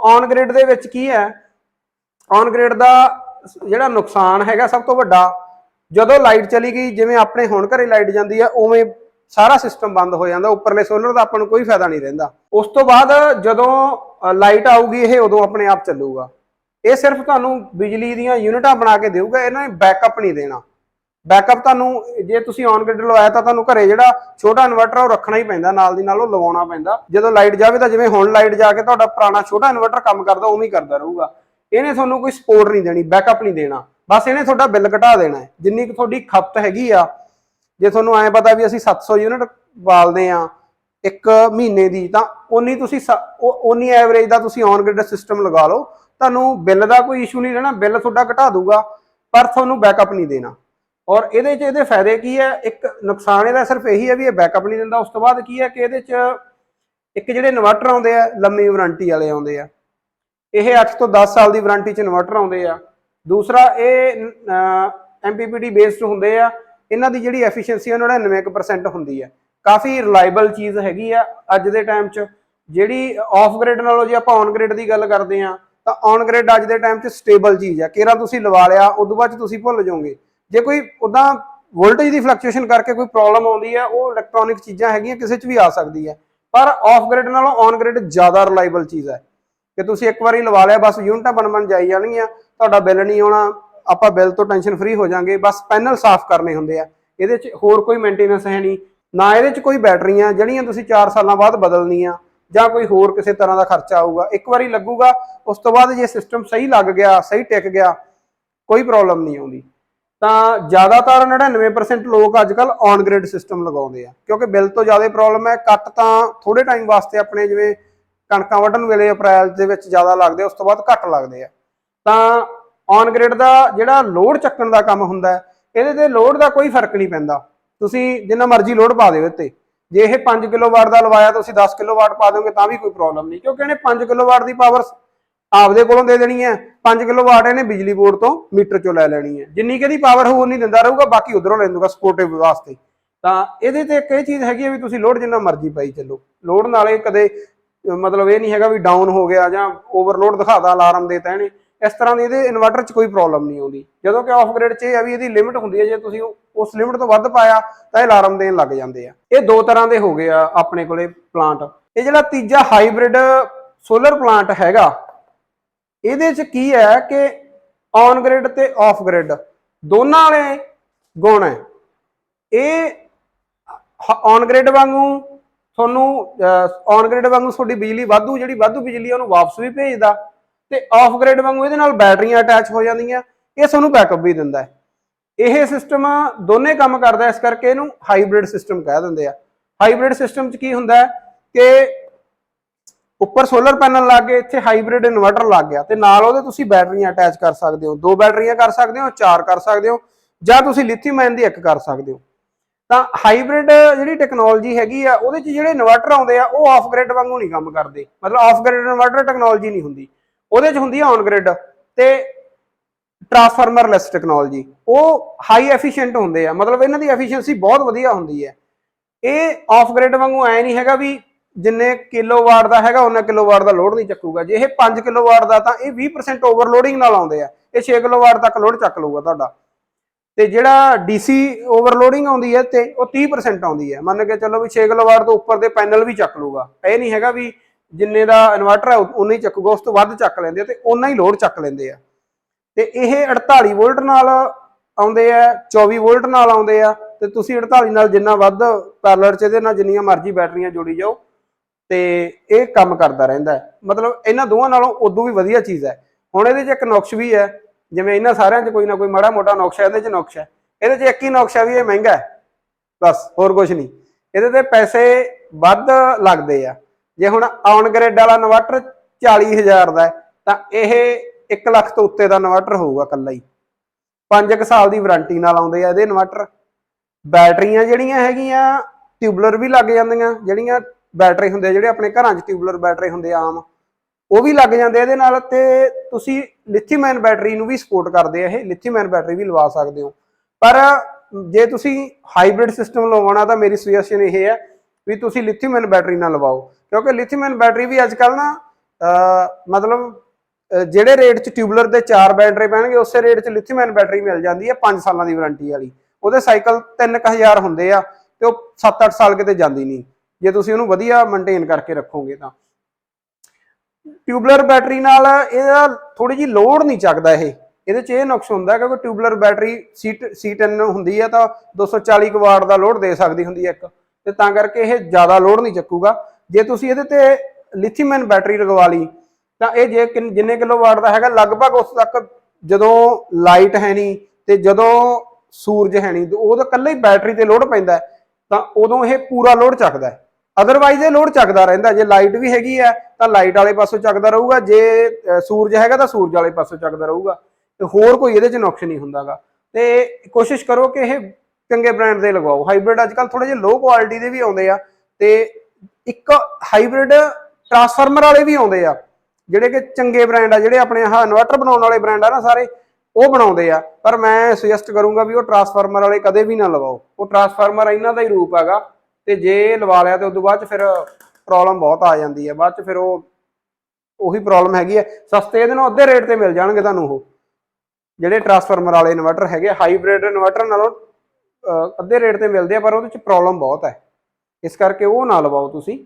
ਔਨ ਗ੍ਰਿਡ ਦੇ ਵਿੱਚ ਕੀ ਹੈ? ਔਨ ਗ੍ਰਿਡ ਦਾ ਜਿਹੜਾ ਨੁਕਸਾਨ ਹੈਗਾ ਸਭ ਤੋਂ ਵੱਡਾ, ਜਦੋਂ ਲਾਈਟ ਚਲੀ ਗਈ, ਜਿਵੇਂ ਆਪਣੇ ਹੁਣ ਘਰੇ ਲਾਈਟ ਜਾਂਦੀ ਆ, ਉਵੇਂ ਸਾਰਾ ਸਿਸਟਮ ਬੰਦ ਹੋ ਜਾਂਦਾ, ਉੱਪਰਲੇ ਸੋਲਰ ਦਾ ਆਪਾਂ ਨੂੰ ਕੋਈ ਫਾਇਦਾ ਨਹੀਂ ਰਹਿੰਦਾ। ਉਸ ਤੋਂ ਬਾਅਦ ਜਦੋਂ ਲਾਈਟ ਆਊਗੀ, ਇਹ ਉਦੋਂ ਆਪਣੇ ਆਪ ਚੱਲੂਗਾ। ਇਹ ਸਿਰਫ ਤੁਹਾਨੂੰ ਬਿਜਲੀ ਦੀਆਂ ਯੂਨਿਟਾਂ ਬਣਾ ਕੇ ਦੇਊਗਾ, ਇਹਨਾਂ ਨੇ ਬੈਕਅਪ ਨਹੀਂ ਦੇਣਾ। ਬੈਕਅਪ ਤੁਹਾਨੂੰ, ਜੇ ਤੁਸੀਂ ਔਨ ਗ੍ਰਿਡ ਲਵਾਇਆ ਤਾਂ ਤੁਹਾਨੂੰ ਘਰੇ ਜਿਹੜਾ ਛੋਟਾ ਇਨਵਰਟਰ ਉਹ ਰੱਖਣਾ ਹੀ ਪੈਂਦਾ, ਨਾਲ ਦੀ ਨਾਲ ਉਹ ਲਵਾਉਣਾ ਪੈਂਦਾ। ਜਦੋਂ ਲਾਈਟ ਜਾਵੇ ਤਾਂ ਜਿਵੇਂ ਹੁਣ ਲਾਈਟ ਜਾ ਕੇ ਤੁਹਾਡਾ ਪੁਰਾਣਾ ਛੋਟਾ ਇਨਵਰਟਰ ਕੰਮ ਕਰਦਾ, ਉਵੇਂ ਹੀ ਕਰਦਾ ਰਹੂਗਾ। ਇਹਨੇ ਤੁਹਾਨੂੰ ਕੋਈ ਸਪੋਰਟ ਨਹੀਂ ਦੇਣੀ ਬੈਕਅਪ ਨਹੀਂ ਦੇਣਾ। ਬਸ ਇਹਨੇ ਤੁਹਾਡਾ ਬਿੱਲ ਘਟਾ ਦੇਣਾ ਹੈ। ਜਿੰਨੀ ਕੁ ਤੁਹਾਡੀ ਖਪਤ ਹੈਗੀ ਆ ਜੇ ਤੁਹਾਨੂੰ ਐਂ ਪਤਾ ਵੀ ਅਸੀਂ 700 ਯੂਨਿਟ ਬਾਲਦੇ ਆ ਇੱਕ ਮਹੀਨੇ ਦੀ, ਤਾਂ ਉਨੀ ਤੁਸੀਂ ਸ- ਉਹ- ਉਨੀ ਐਵਰੇਜ ਦਾ ਤੁਸੀਂ ਔਨ ਗ੍ਰਿਡ ਸਿਸਟਮ ਲਗਾ ਲਓ। ਤੁਹਾਨੂੰ ਬਿੱਲ ਦਾ ਕੋਈ ਇਸ਼ੂ ਨਹੀਂ ਰਹਿਣਾ, ਬਿੱਲ ਤੁਹਾਡਾ ਘਟਾ ਦੂਗਾ ਪਰ ਤੁਹਾਨੂੰ ਬੈਕਅਪ ਨਹੀਂ ਦੇਣਾ। ਔਰ ਇਹਦੇ 'ਚ ਇਹਦੇ ਫਾਇਦੇ ਕੀ ਹੈ? ਇੱਕ ਨੁਕਸਾਨ ਇਹਦਾ ਸਿਰਫ ਇਹੀ ਹੈ ਵੀ ਇਹ ਬੈਕਅਪ ਨਹੀਂ ਦਿੰਦਾ। ਉਸ ਤੋਂ ਬਾਅਦ ਕੀ ਹੈ ਕਿ ਇਹਦੇ 'ਚ ਇੱਕ ਜਿਹੜੇ ਇਨਵਰਟਰ ਆਉਂਦੇ ਆ, ਲੰਮੀ ਵਾਰੰਟੀ ਵਾਲੇ ਆਉਂਦੇ ਆ। ਇਹ 8 ਤੋਂ 10 ਸਾਲ ਦੀ ਵਾਰੰਟੀ 'ਚ ਇਨਵਰਟਰ ਆਉਂਦੇ ਆ। ਦੂਸਰਾ ਇਹ MPPT ਬੇਸਡ ਹੁੰਦੇ ਆ। ਇਹਨਾਂ ਦੀ ਜਿਹੜੀ ਐਫੀਸ਼ੀਐਂਸੀ ਹੈ 99% ਹੁੰਦੀ ਹੈ ਕਾਫੀ ਰਿਲਾਇਬਲ ਚੀਜ਼ ਹੈਗੀ ਆ ਅੱਜ ਦੇ ਟਾਈਮ 'ਚ। ਜਿਹੜੀ ਆਫ ਗ੍ਰੇਡ ਨਾਲੋਂ ਜੇ ਆਪਾਂ ਔਨ ਗ੍ਰੇਡ ਦੀ ਗੱਲ ਕਰਦੇ ਆ ਤਾਂ ਔਨ ਗ੍ਰੇਡ ਅੱਜ ਦੇ ਟਾਈਮ 'ਚ ਸਟੇਬਲ ਚੀਜ਼ ਆ। ਕਿਹੜਾ ਤੁਸੀਂ ਲਵਾ ਲਿਆ, ਉਦੋਂ ਬਾਅਦ 'ਚ ਤੁਸੀਂ ਭੁੱਲ ਜਾਓਗੇ। ਜੇ ਕੋਈ ਉਦਾਂ ਵੋਲਟੇਜ ਦੀ ਫਲਕਚੁਏਸ਼ਨ ਕਰਕੇ ਕੋਈ ਪ੍ਰੋਬਲਮ ਆਉਂਦੀ ਹੈ ਉਹ ਇਲੈਕਟ੍ਰੋਨਿਕ ਚੀਜ਼ਾਂ ਹੈਗੀਆਂ, ਕਿਸੇ 'ਚ ਵੀ ਆ ਸਕਦੀ ਹੈ ਪਰ ਆਫ ਗ੍ਰੇਡ ਨਾਲੋਂ ਔਨ ਗ੍ਰੇਡ ਜ਼ਿਆਦਾ ਰਿਲਾਇਬਲ ਚੀਜ਼ ਹੈ ਕਿ ਤੁਸੀਂ ਇੱਕ ਵਾਰੀ ਲਵਾ ਲਿਆ, ਬਸ ਯੂਨਿਟਾਂ ਬਣ ਬਣ ਜਾਈ ਜਾਣਗੀਆਂ, ਤੁਹਾਡਾ ਬਿੱਲ ਨਹੀਂ ਆਉਣਾ। ਆਪਾਂ ਬਿੱਲ ਤੋਂ ਟੈਨਸ਼ਨ ਫ੍ਰੀ ਹੋ ਜਾਾਂਗੇ, ਬਸ ਪੈਨਲ ਸਾਫ਼ ਕਰਨੇ ਹੁੰਦੇ ਆ। ਇਹਦੇ 'ਚ ਹੋਰ ਕੋਈ ਮੇਨਟੇਨੈਂਸ ਹੈ ਨਹੀਂ। ਨਾ ਇਹਦੇ 'ਚ ਕੋਈ ਬੈਟਰੀਆਂ, ਜਿਹੜੀਆਂ ਤੁਸੀਂ 4 ਸਾਲਾਂ ਬਾਅਦ ਬਦਲਣੀਆਂ, ਜਾਂ ਕੋਈ ਹੋਰ ਕਿਸੇ ਤਰ੍ਹਾਂ ਦਾ ਖਰਚਾ ਆਊਗਾ। ਇੱਕ ਵਾਰੀ ਲੱਗੂਗਾ, ਉਸ ਤੋਂ ਬਾਅਦ ਜੇ ਸਿਸਟਮ ਸਹੀ ਲੱਗ ਗਿਆ, ਸਹੀ ਟਿਕ ਗਿਆ, ਕੋਈ ਪ੍ਰੋਬਲਮ ਨਹੀਂ ਆਉਂਦੀ। ਤਾਂ ਜ਼ਿਆਦਾਤਰ 99% ਲੋਕ ਅੱਜ ਕੱਲ ਔਨ ਗ੍ਰਿਡ ਸਿਸਟਮ ਲਗਾਉਂਦੇ ਆ, ਕਿਉਂਕਿ ਬਿੱਲ ਤੋਂ ਜ਼ਿਆਦਾ ਪ੍ਰੋਬਲਮ ਹੈ, ਕੱਟ ਤਾਂ ਥੋੜੇ ਟਾਈਮ ਵਾਸਤੇ ਆਪਣੇ ਜਿਵੇਂ ਕਣਕਾਂ ਵੱਢਣ ਵੇਲੇ ਅਪ੍ਰੈਲ ਦੇ ਵਿੱਚ ਜ਼ਿਆਦਾ ਲੱਗਦੇ ਉਸ ਤੋਂ ਬਾਅਦ ਘੱਟ ਲੱਗਦੇ ਆ। ਤਾਂ ਔਨ ਗ੍ਰਿਡ ਦਾ ਜਿਹੜਾ ਲੋਡ ਚੱਕਣ ਦਾ ਕੰਮ ਹੁੰਦਾ ਇਹਦੇ ਤੇ ਲੋਡ ਦਾ ਕੋਈ ਫ਼ਰਕ ਨਹੀਂ ਪੈਂਦਾ। ਤੁਸੀਂ ਜਿੰਨਾ ਮਰਜ਼ੀ ਲੋਡ ਪਾ ਦਿਓ ਇੱਥੇ। ਜੇ ਇਹ 5 ਕਿਲੋਵਾਟ ਦਾ ਲਵਾਇਆ, ਤੁਸੀਂ 10 ਕਿਲੋਵਾਟ ਪਾ ਦੋਗੇ ਤਾਂ ਵੀ ਕੋਈ ਪ੍ਰੋਬਲਮ ਨਹੀਂ। ਕਿਉਂਕਿ ਇਹਨੇ 5 ਕਿਲੋਵਾਟ ਦੀ ਪਾਵਰ ਆਪਦੇ ਕੋਲੋਂ ਦੇ ਦੇਣੀ ਹੈ। 5 ਕਿਲੋਵਾਟ ਇਹਨੇ ਬਿਜਲੀ ਬੋਰਡ ਤੋਂ ਮੀਟਰ ਚੋਂ ਲੈ ਲੈਣੀ ਹੈ। ਜਿੰਨੀ ਕਿ ਇਹਦੀ ਪਾਵਰ ਹੋਊ ਉਨੀ ਦਿੰਦਾ ਰਹੂਗਾ, ਬਾਕੀ ਉਧਰੋਂ ਲੈ ਲੂਗਾ ਸਪੋਰਟਿਵ ਵਾਸਤੇ। ਤਾਂ ਇਹਦੇ ਤੇ ਇੱਕ ਇਹ ਚੀਜ਼ ਹੈਗੀ ਹੈ ਵੀ ਤੁਸੀਂ ਲੋਡ ਜਿੰਨਾ ਮਰਜ਼ੀ ਪਾਈ ਚੱਲੋ। ਲੋਡ ਨਾਲੇ ਕਦੇ, ਮਤਲਬ ਇਹ ਨਹੀਂ ਹੈਗਾ ਵੀ ਡਾਊਨ ਹੋ ਗਿਆ ਜਾਂ ਓਵਰਲੋਡ ਦਿਖਾਦਾ ਅਲਾਰਮ ਦੇਤਾ ਇਹਨੇ। ਇਸ ਤਰ੍ਹਾਂ ਦੀ ਇਹਦੇ ਇਨਵਰਟਰ 'ਚ ਕੋਈ ਪ੍ਰੋਬਲਮ ਨਹੀਂ ਆਉਂਦੀ। ਜਦੋਂ ਕਿ ਆਫ ਗ੍ਰਿਡ 'ਚ ਇਹ ਆ ਵੀ ਇਹਦੀ ਲਿਮਿਟ ਹੁੰਦੀ ਹੈ, ਜੇ ਤੁਸੀਂ ਉਸ ਲਿਮਿਟ ਤੋਂ ਵੱਧ ਪਾਇਆ, ਤਾਂ ਇਹ ਅਲਾਰਮ ਦੇਣ ਲੱਗ ਜਾਂਦੇ ਆ। ਇਹ ਦੋ ਤਰ੍ਹਾਂ ਦੇ ਹੋ ਗਏ ਆ ਆਪਣੇ ਕੋਲੇ ਪਲਾਂਟ ਇਹ ਜਿਹੜਾ ਤੀਜਾ ਹਾਈਬ੍ਰਿਡ ਸੋਲਰ ਪਲਾਂਟ ਹੈਗਾ, ਇਹਦੇ 'ਚ ਕੀ ਹੈ ਕਿ ਔਨ ਗ੍ਰਿਡ ਤੇ ਆਫ ਗ੍ਰਿਡ ਦੋਨਾਂ ਵਾਲੇ ਗੁਣ ਹੈ। ਇਹ ਔਨ ਗ੍ਰਿਡ ਵਾਂਗੂ ਤੁਹਾਨੂੰ ਔਨ ਗ੍ਰਿਡ ਵਾਂਗੂ ਤੁਹਾਡੀ ਬਿਜਲੀ ਵਾਧੂ, ਜਿਹੜੀ ਵਾਧੂ ਬਿਜਲੀ ਆ, ਉਹਨੂੰ ਵਾਪਸ ਵੀ ਭੇਜਦਾ। ਤੇ ਆਫ ਗ੍ਰਿਡ ਵਾਂਗੂ ਇਹਦੇ ਨਾਲ ਬੈਟਰੀਆਂ ਅਟੈਚ ਹੋ ਜਾਂਦੀਆਂ, ਇਹ ਤੁਹਾਨੂੰ ਬੈਕਅਪ ਵੀ ਦਿੰਦਾ ਹੈ। ਇਹ ਸਿਸਟਮ ਦੋਨੇ ਕੰਮ ਕਰਦਾ ਇਸ ਕਰਕੇ ਇਹਨੂੰ ਹਾਈਬ੍ਰਿਡ ਸਿਸਟਮ ਕਹਿ ਦਿੰਦੇ ਆ। ਹਾਈਬ੍ਰਿਡ ਸਿਸਟਮ 'ਚ ਕੀ ਹੁੰਦਾ ਹੈ ਕਿ ਉੱਪਰ ਸੋਲਰ ਪੈਨਲ ਲੱਗ ਗਏ, ਇੱਥੇ ਹਾਈਬ੍ਰਿਡ ਇਨਵਰਟਰ ਲੱਗ ਗਿਆ ਤੇ ਨਾਲ ਉਹਦੇ ਤੁਸੀਂ ਬੈਟਰੀਆਂ ਅਟੈਚ ਕਰ ਸਕਦੇ ਹੋ। ਦੋ ਬੈਟਰੀਆਂ ਕਰ ਸਕਦੇ ਹੋ, ਚਾਰ ਕਰ ਸਕਦੇ ਹੋ, ਜਾਂ ਤੁਸੀਂ ਲਿਥੀਅਮ ਆਇਨ ਦੀ ਇੱਕ ਕਰ ਸਕਦੇ ਹੋ। ਤਾਂ ਹਾਈਬ੍ਰਿਡ ਜਿਹੜੀ ਟੈਕਨੋਲੋਜੀ ਹੈਗੀ ਆ, ਉਹਦੇ 'ਚ ਜਿਹੜੇ ਇਨਵਰਟਰ ਆਉਂਦੇ ਆ, ਉਹ ਆਫ ਗ੍ਰਿਡ ਵਾਂਗੂ ਨਹੀਂ ਕੰਮ ਕਰਦੇ। ਮਤਲਬ ਆਫ ਗ੍ਰਿਡ ਇਨਵਰਟਰ ਟੈਕਨੋਲੋਜੀ ਨਹੀਂ ਹੁੰਦੀ। ਉਹਦੇ 'ਚ ਹੁੰਦੀ ਆ ਔਨ ਗ੍ਰਿਡ ਤੇ ਟਰਾਂਸਫਾਰਮਰ ਲੈਸ ਟੈਕਨੋਲੋਜੀ ਉਹ ਹਾਈ ਐਫੀਸ਼ੀਐਂਟ ਹੁੰਦੇ ਆ। ਮਤਲਬ ਇਹਨਾਂ ਦੀ ਐਫੀਸ਼ੀਐਂਸੀ ਬਹੁਤ ਵਧੀਆ ਹੁੰਦੀ ਹੈ। ਇਹ ਆਫ ਗ੍ਰਿਡ ਵਾਂਗੂ ਐ ਨਹੀਂ ਹੈਗਾ ਵੀ ਜਿੰਨੇ ਕਿਲੋਵਾਟ ਦਾ ਹੈਗਾ ਉਹਨਾਂ ਕਿਲੋਵਾਟ ਦਾ ਲੋਡ ਨਹੀਂ ਚੱਕੂਗਾ। ਜੇ ਇਹ 5 ਕਿਲੋਵਾਟ ਦਾ ਤਾਂ ਇਹ 20% ਓਵਰਲੋਡਿੰਗ ਨਾਲ ਆਉਂਦੇ ਆ। ਇਹ 6 ਕਿਲੋਵਾਟ ਤੱਕ ਲੋਡ ਚੱਕ ਲਊਗਾ ਤੁਹਾਡਾ। ਤੇ ਜਿਹੜਾ ਡੀਸੀ ਓਵਰਲੋਡਿੰਗ ਆਉਂਦੀ ਹੈ ਤੇ ਉਹ 30% ਆਉਂਦੀ ਹੈ। ਮੰਨ ਕੇ ਚੱਲੋ ਵੀ 6 ਕਿਲੋਵਾਟ ਤੋਂ ਉੱਪਰ ਦੇ ਪੈਨਲ ਵੀ ਚੱਕ ਲਊਗਾ। ਇਹ ਨਹੀਂ ਹੈਗਾ ਵੀ ਜਿੰਨੇ ਦਾ ਇਨਵਰਟਰ ਹੈ ਉਨਾ ਹੀ ਚੱਕੂਗਾ, ਉਸ ਤੋਂ ਵੱਧ ਚੱਕ ਲੈਂਦੇ ਆ ਤੇ ਉਨਾ ਹੀ ਲੋਡ ਚੱਕ ਲੈਂਦੇ ਆ। ਤੇ ਇਹ 48 ਵੋਲਟ ਨਾਲ ਆਉਂਦੇ ਆ 24 ਵੋਲਟ ਨਾਲ ਆਉਂਦੇ ਆ, ਤੇ ਤੁਸੀਂ 48 ਨਾਲ ਜਿੰਨਾ ਵੱਧ ਪੈਰਲਰ ਚ ਇਹਦੇ ਨਾਲ ਜਿੰਨੀਆਂ ਮਰਜ਼ੀ ਬੈਟਰੀਆਂ ਜੋੜੀ ਜਾਓ, ਤੇ ਇਹ ਕੰਮ ਕਰਦਾ ਰਹਿੰਦਾ ਹੈ। ਮਤਲਬ ਇਹਨਾਂ ਦੋਵਾਂ ਨਾਲੋਂ ਉਦੋਂ ਵੀ ਵਧੀਆ ਚੀਜ਼ ਹੈ। ਹੁਣ ਇਹਦੇ 'ਚ ਇੱਕ ਨੁਕਸ ਵੀ ਹੈ, ਜਿਵੇਂ ਇਹਨਾਂ ਸਾਰਿਆਂ 'ਚ ਕੋਈ ਨਾ ਕੋਈ ਮਾੜਾ ਮੋਟਾ ਨੁਕਸ ਇਹਦੇ 'ਚ ਨੁਕਸ ਹੈ। ਇਹਦੇ 'ਚ ਇੱਕ ਹੀ ਨੁਕਸ ਵੀ ਇਹ ਮਹਿੰਗਾ ਹੈ, ਬਸ, ਹੋਰ ਕੁਝ ਨਹੀਂ। ਇਹਦੇ ਤੇ ਪੈਸੇ ਵੱਧ ਲੱਗਦੇ ਆ। ਜੇ ਹੁਣ ਔਨ ਗ੍ਰਿਡ ਵਾਲਾ ਇਨਵਰਟਰ 40000 ਦਾ ਤਾਂ ਇਹ 1 ਲੱਖ ਤੋਂ ਉੱਤੇ ਦਾ ਇਨਵਰਟਰ ਹੋਊਗਾ ਕੱਲਾ ਹੀ। 5 ਸਾਲ ਦੀ ਵਾਰੰਟੀ ਨਾਲ ਆਉਂਦੇ ਆ ਇਹਦੇ ਇਨਵਰਟਰ ਬੈਟਰੀਆਂ ਜਿਹੜੀਆਂ ਹੈਗੀਆਂ ਟਿਊਬਲਰ ਵੀ ਲੱਗ ਜਾਂਦੀਆਂ, ਜਿਹੜੀਆਂ ਬੈਟਰੀ ਹੁੰਦੇ ਆ, ਜਿਹੜੇ ਆਪਣੇ ਘਰਾਂ 'ਚ ਟਿਊਬਲਰ ਬੈਟਰੀ ਹੁੰਦੇ ਆਮ, ਉਹ ਵੀ ਲੱਗ ਜਾਂਦੇ ਇਹਦੇ ਨਾਲ ਤੇ ਤੁਸੀਂ ਲਿਥੀਅਮ ਆਇਨ ਬੈਟਰੀ ਨੂੰ ਵੀ ਸਪੋਰਟ ਕਰਦੇ ਆ ਇਹ ਲਿਥੀਅਮ ਆਇਨ ਬੈਟਰੀ ਵੀ ਲਵਾ ਸਕਦੇ ਹੋ। ਪਰ ਜੇ ਤੁਸੀਂ ਹਾਈਬ੍ਰਿਡ ਸਿਸਟਮ ਲਵਾਉਣਾ ਤਾਂ ਮੇਰੀ ਸੁਜੈਸ਼ਨ ਇਹ ਹੈ ਵੀ ਤੁਸੀਂ ਲਿਥੀਅਮ ਆਇਨ ਬੈਟਰੀ ਨਾਲ ਲਵਾਓ। ਕਿਉਂਕਿ ਲਿਥੀਅਮ ਆਇਨ ਬੈਟਰੀ ਵੀ ਅੱਜ ਕੱਲ ਨਾ, ਅਹ, ਮਤਲਬ ਜਿਹੜੇ ਰੇਟ 'ਚ ਟਿਊਬਲਰ ਦੇ 4 ਬੈਟਰੀ ਪੈਣਗੇ, ਉਸੇ ਰੇਟ 'ਚ ਲਿਥੀਅਮ ਆਇਨ ਬੈਟਰੀ ਮਿਲ ਜਾਂਦੀ ਹੈ 5 ਸਾਲਾਂ ਦੀ ਵਾਰੰਟੀ ਵਾਲੀ। ਉਹਦੇ ਸਾਈਕਲ 3000 ਹੁੰਦੇ ਆ ਤੇ ਉਹ 7-8 ਸਾਲ ਕਿਤੇ ਜਾਂਦੀ ਨਹੀਂ। ਜੇ ਤੁਸੀਂ ਉਹਨੂੰ ਵਧੀਆ ਮੇਨਟੇਨ ਕਰਕੇ ਰੱਖੋਗੇ ਤਾਂ। ਟਿਊਬਲਰ ਬੈਟਰੀ ਨਾਲ ਇਹਦਾ ਥੋੜੀ ਜੀ ਲੋਡ ਨਹੀਂ ਚੱਕਦਾ ਇਹ। ਇਹਦੇ 'ਚ ਇਹ ਨੁਕਸ ਹੁੰਦਾ ਕਿਉਂਕਿ ਟਿਊਬਲਰ ਬੈਟਰੀ C10 ਹੁੰਦੀ ਹੈ ਤਾਂ 240 ਕੁ ਵਾਟ ਦਾ ਲੋਡ ਦੇ ਸਕਦੀ ਹੁੰਦੀ ਹੈ ਇੱਕ। ਤੇ ਤਾਂ ਕਰਕੇ ਇਹ ਜ਼ਿਆਦਾ ਲੋਡ ਨਹੀਂ ਚੱਕੂਗਾ। ਜੇ ਤੁਸੀਂ ਇਹਦੇ ਤੇ ਲਿਥੀਅਮ ਆਇਨ ਬੈਟਰੀ ਲਗਵਾ ਲਈ, ਤਾਂ ਇਹ ਜੇ ਕਿੰਨ- ਜਿੰਨੇ ਕਿਲੋਵਾਟ ਦਾ ਹੈਗਾ, ਲਗਭਗ ਉਸ ਤੱਕ ਜਦੋਂ ਲਾਈਟ ਹੈ ਨਹੀਂ ਤੇ ਜਦੋਂ ਸੂਰਜ ਹੈ ਨਹੀਂ ਉਹਦਾ ਇਕੱਲੇ ਹੀ ਬੈਟਰੀ ਤੇ ਲੋਡ ਪੈਂਦਾ ਤਾਂ ਉਦੋਂ ਇਹ ਪੂਰਾ ਲੋਡ ਚੱਕਦਾ ਅਦਰਵਾਈਜ਼ ਇਹ ਲੋਡ ਚੱਕਦਾ ਰਹਿੰਦਾ ਜੇ ਲਾਈਟ ਵੀ ਹੈਗੀ ਹੈ, ਤਾਂ ਲਾਈਟ ਵਾਲੇ ਪਾਸੋਂ ਚੱਕਦਾ ਰਹੂਗਾ। ਜੇ ਸੂਰਜ ਹੈਗਾ, ਤਾਂ ਸੂਰਜ ਵਾਲੇ ਪਾਸੋਂ ਚੱਕਦਾ ਰਹੂਗਾ। ਤੇ ਹੋਰ ਕੋਈ ਇਹਦੇ 'ਚ ਨੁਕਸ ਨਹੀਂ ਹੁੰਦਾਗਾ। ਤੇ ਕੋਸ਼ਿਸ਼ ਕਰੋ ਕਿ ਇਹ ਚੰਗੇ ਬ੍ਰਾਂਡ ਦੇ ਲਗਵਾਓ। ਹਾਈਬ੍ਰਿਡ ਅੱਜ ਕੱਲ ਥੋੜੇ ਜਿਹਾ ਲੋ ਕੁਆਲਿਟੀ ਦੇ ਵੀ ਆਉਂਦੇ ਆ, ਤੇ ਇੱਕ ਹਾਈਬ੍ਰਿਡ ਟਰਾਂਸਫਾਰਮਰ ਵਾਲੇ ਵੀ ਆਉਂਦੇ ਆ, ਜਿਹੜੇ ਕਿ ਚੰਗੇ ਬ੍ਰਾਂਡ ਆ, ਜਿਹੜੇ ਆਪਣੇ ਆਹ ਇਨਵਰਟਰ ਬਣਾਉਣ ਵਾਲੇ ਬ੍ਰਾਂਡ ਆ ਨਾ ਸਾਰੇ, ਉਹ ਬਣਾਉਂਦੇ ਆ। ਪਰ ਮੈਂ ਸੁਜੈਸਟ ਕਰੂੰਗਾ ਵੀ ਉਹ ਟਰਾਂਸਫਾਰਮਰ ਵਾਲੇ ਕਦੇ ਵੀ ਨਾ ਲਵਾਓ। ਉਹ ਟਰਾਂਸਫਾਰਮਰ ਇਹਨਾਂ ਦਾ ਹੀ ਰੂਪ ਹੈਗਾ, ਤੇ ਜੇ ਲਵਾ ਲਿਆ ਤੇ ਤੋਂ ਬਾਅਦ ਚ ਫਿਰ ਪ੍ਰੋਬਲਮ ਬਹੁਤ ਆ ਜਾਂਦੀ ਹੈ ਬਾਅਦ ਚ ਫਿਰ ਉਹ, ਉਹੀ ਪ੍ਰੋਬਲਮ ਹੈਗੀ ਹੈ ਸਸਤੇ ਇਹਦੇ ਨਾਲ ਅੱਧੇ ਰੇਟ ਤੇ ਮਿਲ ਜਾਣਗੇ ਤੁਹਾਨੂੰ ਉਹ। ਜਿਹੜੇ ਟਰਾਂਸਫਾਰਮਰ ਵਾਲੇ ਇਨਵਰਟਰ ਹੈਗੇ ਹਾਈਬ੍ਰਿਡ ਇਨਵਰਟਰ ਨਾਲੋਂ ਅੱਧੇ ਰੇਟ ਤੇ ਮਿਲਦੇ ਆ, ਪਰ ਉਹਦੇ ਚ ਪ੍ਰੋਬਲਮ ਬਹੁਤ ਹੈ। ਇਸ ਕਰਕੇ ਉਹ ਨਾ ਲਵਾਓ ਤੁਸੀਂ।